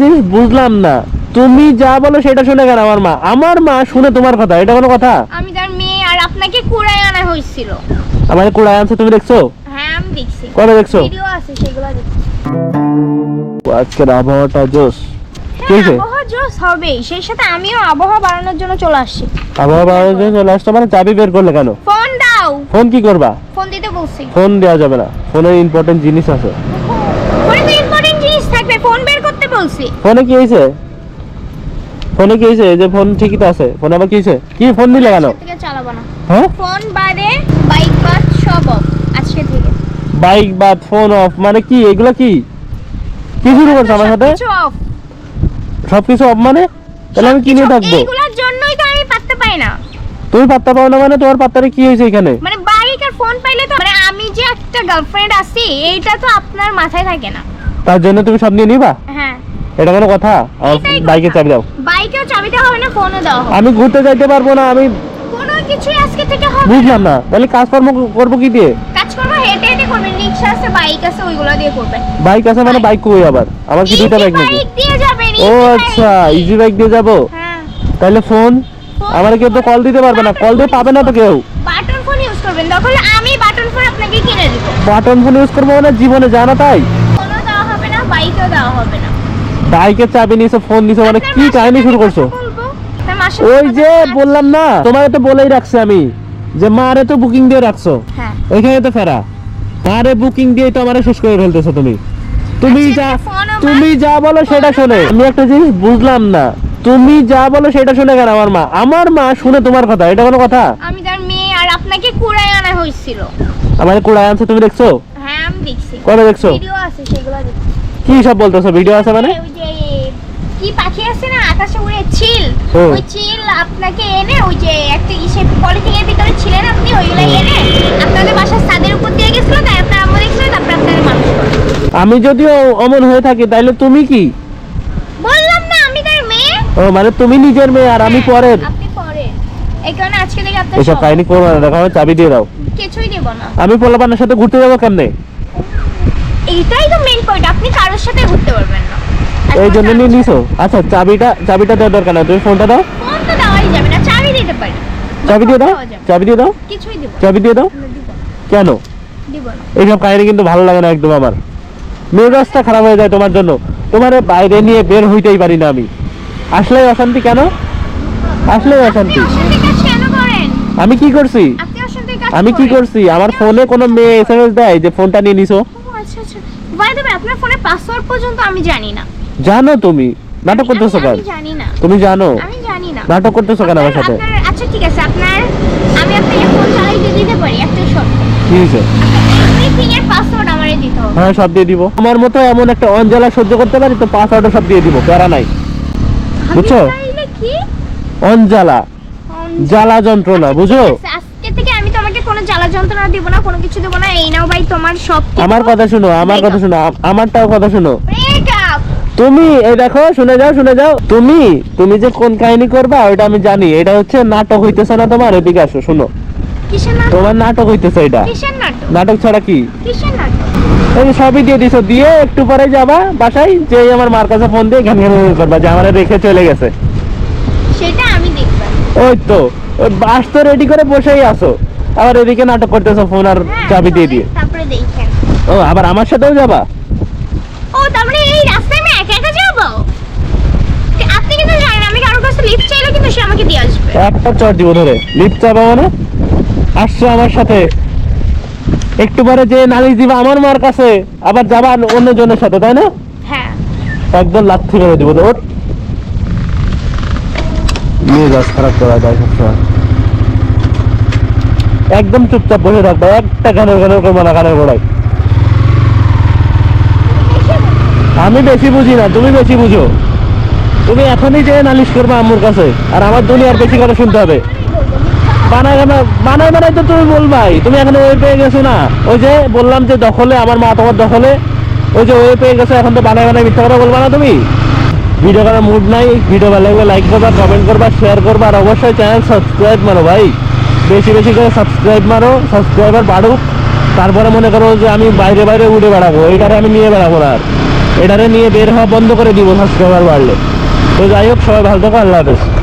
জিনিস বুঝলাম না। তুমি যা বলো সেটা শুনে কেন আমার মা। আমার মা শুনে তোমার কথা এটা কোনো কথা? আমি তার মেয়ে আর আপনাকে কুড়ায় আনা হয়েছিল। আমার কুড়ায় আনছে তুমি দেখছ? হ্যাঁ আমি দেখছি। কবে দেখছ? ভিডিও আছে সেগুলো দেখছি। আজকের আবহাওয়াটা জোস হ্যাঁ আবহাওয়া সেই সাথে আমিও আবহাওয়া বাড়ানোর জন্য চলে আসছি। আবহাওয়া বাড়ানোর জন্য চলে আসছো মানে চাবি বের করলে কেন? ফোন দাও। ফোন কি করবা? ফোন দিতে বলছি। ফোন দেওয়া যাবে না। ফোনের ইম্পর্টেন্ট জিনিস আছে ফোনে তো ইম্পর্টেন্ট জিনিস থাকবে ফোন বের করতে বলছি ফোনে কি হয়েছে? ফোনে কি এই যে ফোন ঠিকই তো আছে। ফোনে আবার কি হয়েছে? কি ফোন দিলে কেন? থেকে চালাবো না। হ্যাঁ? ফোন বাদে বাইক বাদ সব অফ আজকে থেকে। বাইক বা ফোন অফ মানে কি? এগুলো কি? কি শুরু করছ আমার সাথে? সবকিছু off। সবকিছু অফ মানে? তাহলে আমি কি নিয়ে সবকিছু- থাকব। এইগুলোর জন্যই তো আমি পাত্তা পাই না। তুমি পাত্তা পাও না মানে তোমার পাত্তারে কি হয়েছে এখানে? মানে বাইক আর ফোন পাইলে তো মানে আমি যে একটা গার্লফ্রেন্ড আছি এইটা তো আপনার মাথায় থাকে না। তার জন্য তুমি সব নিয়ে নিবা? হ্যাঁ। এটা কোনো কথা? আমার চাবি দাও। বাইকেও চাবি দেওয়া হবে না ফোনও হবে। আমি ঘুরতে যাইতে পারব না আমি কোনো কিছুই আজকে থেকে হবে বুঝলাম না। তাহলে কাজকর্ম করব কি দিয়ে? কাজ হেঁটে হেঁটে করবেন রিক্সা আছে বাইক আছে ওইগুলো দিয়ে করবেন বাইক আছে মানে বাইক কই আবার? আমার কি দুইটা বাইক নাকি? দিয়ে যাবেন ও আচ্ছা ইজি বাইক দিয়ে যাব? হ্যাঁ। তাহলে ফোন ফোন- আমার কেউ তো কল দিতে পারবে না। কল দিয়ে পাবে না তো কেউ। বাটন ফোন ইউজ করবেন। তখন আমি বাটন ফোন আপনাকে কিনে দিব। বাটন ফোন ইউজ করব মানে জীবনে জানা তাই? ফোনও দেওয়া হবে না বাইকও দেওয়া হবে না। বাইকের চাবি নিছো ফোন নিছো মানে কি কাহিনী শুরু করছ? ওই যে বললাম না তোমার তো বলেই রাখছি আমি যে মারে তো বুকিং দিয়ে রাখছো। হ্যাঁ। ওইখানে তো ফেরা। মারে বুকিং দিয়ে তো আমারে শেষ করে ফেলতেছো তুমি। তুমি আচ্ছা, যা তুমি যা বলো সেটা শোনে। আমি একটা জিনিস বুঝলাম না। তুমি যা বলো সেটা শুনে কেন আমার মা? আমার মা শুনে তোমার কথা এটা কোনো কথা? আমি তার মেয়ে আর আপনাকে কুড়ায় আনা হয়েছিল। আমার কুড়ায় আনছে তুমি দেখছ? হ্যাঁ আমি দেখছি। কবে দেখছ? ভিডিও আছে সেগুলো দেখছি। কি সব বলতেছো? ভিডিও আছে মানে? কি পাখি আছে না? আকাশে উড়ে চিল। ওই চিল আপনাকে এনে ওই যে একটা ইসে পলিথিনের ভিতরে ছিলেন আপনি ওইগুলো। এনে আপনাদের বাসার ছাদের উপর দিয়ে গেছিল তাই আপনার আম্মু দেখছিল তারপর আপনাদের মানুষ। আমি যদিও অমন হয়ে থাকি তাইলে তুমি কি? বললাম না আমি তার মেয়ে। ও মানে তুমি নিজের মেয়ে আর আমি হ্যাঁ, পরের। আপনি পরে এই কারণে আজকে থেকে আপনার এসব কাহিনী করব না দেখো আমার চাবি দিয়ে দাও। কিছুই দেব না। আমি পোলাপানের সাথে ঘুরতে যাব কেমনে? এইটাই তো মেইন পয়েন্ট আপনি কারোর সাথে ঘুরতে পারবেন না। এই জন্য নিয়ে নিছো? আচ্ছা চাবিটা চাবিটা দেওয়ার দরকার না তুমি ফোনটা দাও। ফোন তো দেওয়াই যাবে না চাবি দিতে পারি। চাবি দিয়ে দাও। চাবি দিয়ে দাও। কিছুই দিব চাবি দিয়ে দাও। কেন? দিব না। এইসব কাহিনী কিন্তু ভালো লাগে না একদম আমার। মেজাজটা খারাপ হয়ে যায় তোমার জন্য। তোমার বাইরে নিয়ে বের হইতেই পারি না আমি। আসলেই অশান্তি কেন? আপনি অশান্তি। অশান্তি কেন করেন? আমি কি করছি? আপনি অশান্তি কাজ আমি কি করছি? আমার ফোনে কোনো মেয়ে এসএমএস দেয় যে ফোনটা নিয়ে নিছো। বাই দ্য আপনার ফোনের পাসওয়ার্ড পর্যন্ত আমি জানি না। জানো তুমি? নাটক করতেছো কেন? আমি জানি না। তুমি জানো? আমি জানি না। নাটক করতেছো কেন আমার সাথে? আচ্ছা ঠিক আছে আপনার আমি আপনাকে ফোন চালাইতে দিতে পারি একটা শর্ত কি হয়েছে? এভরিথিং এর পাসওয়ার্ড আমারে দিতে হবে। হ্যাঁ সব দিয়ে দিব। আমার মতো এমন একটা অঞ্জলা সহ্য করতে পারি তো পাসওয়ার্ডও সব দিয়ে দিব প্যারা নাই। বুঝছ? অঞ্জালা। জ্বালা যন্ত্রণা বুঝো ঠিক আছে, আজকে থেকে আমি তোমাকে কোনো জ্বালা যন্ত্রণা দিব না কোনো কিছু দেব না এই নাও ভাই তোমার সব আমার কথা শুনো আমার কথা শুনো আমারটাও কথা শুনো। তুমি এই দেখো শুনে যাও শুনে যাও। তুমি তুমি যে কোন কাহিনী করবা ওটা আমি জানি। এটা হচ্ছে নাটক হইতেছে না তোমার? এদিকে আসো শুনো। তোমার নাটক হইতেছে এটা। নাটক? ছাড়া কি? এই সবই দিয়ে দিছো দিয়ে একটু পরে যাবা বাসায় যে আমার মার কাছে ফোন দিয়ে ঘ্যান করবা যে আমার রেখে চলে গেছে। সেটা আমি দেখব। ওই তো ওই বাস তো রেডি করে বসেই আসো আবার এদিকে নাটক করতেছো ফোন আর হ্যাঁ, চাবি দিয়ে দিয়ে। তারপরে দেখেন ও আবার আমার সাথেও যাবা? ও তারপরে এই রাস্তায় আমি একা একা যাব? আপনি কিন্তু জানেন আমি কারোর কাছে লিফট চাইলে কিন্তু সে আমাকে দিয়ে আসবে। একটা চট দিব ধরে। লিফট চাপা মানে? আসছো আমার সাথে। একটু পরে যে নালিশ দিবা আমার মার কাছে আবার যাবা অন্য জনের সাথে তাই না? হ্যাঁ। একদম লাথি মেরে দিব। তো ওর মেজাজ খারাপ করা যায় সবসময়। একদম চুপচাপ বসে থাকবে একটা গানের গানের করব না, গানের গোড়ায়। আমি বেশি বুঝি না, তুমি বেশি বুঝো। তুমি এখনই যে নালিশ করবে আম্মুর কাছে, আর আমার দুনিয়ার বেশি করে শুনতে হবে। বানায় বানায় বানায় তো তুমি বলবাই, তুমি এখন ওই পেয়ে গেছো না। ওই যে বললাম যে দখলে, আমার মা তোমার দখলে, ওই যে ওই পেয়ে গেছো, এখন তো বানায় বানায় মিথ্যা কথা বলবা না তুমি? ভিডিও করার মুড নাই ভিডিও ভালো লাইক করবা কমেন্ট করবা শেয়ার করবা, আর অবশ্যই চ্যানেল সাবস্ক্রাইব মারো ভাই। বেশি বেশি করে সাবস্ক্রাইব মারো সাবস্ক্রাইবার বাড়ুক। তারপরে মনে করো যে আমি বাইরে বাইরে উঠে বেড়াবো। এইটারে আমি নিয়ে বেড়াবো না আর। এটারে নিয়ে বের হওয়া বন্ধ করে দিব সাবস্ক্রাইবার বাড়লে। তো যাই হোক, সবাই ভালো থাকো, আল্লাহ হাফেজ।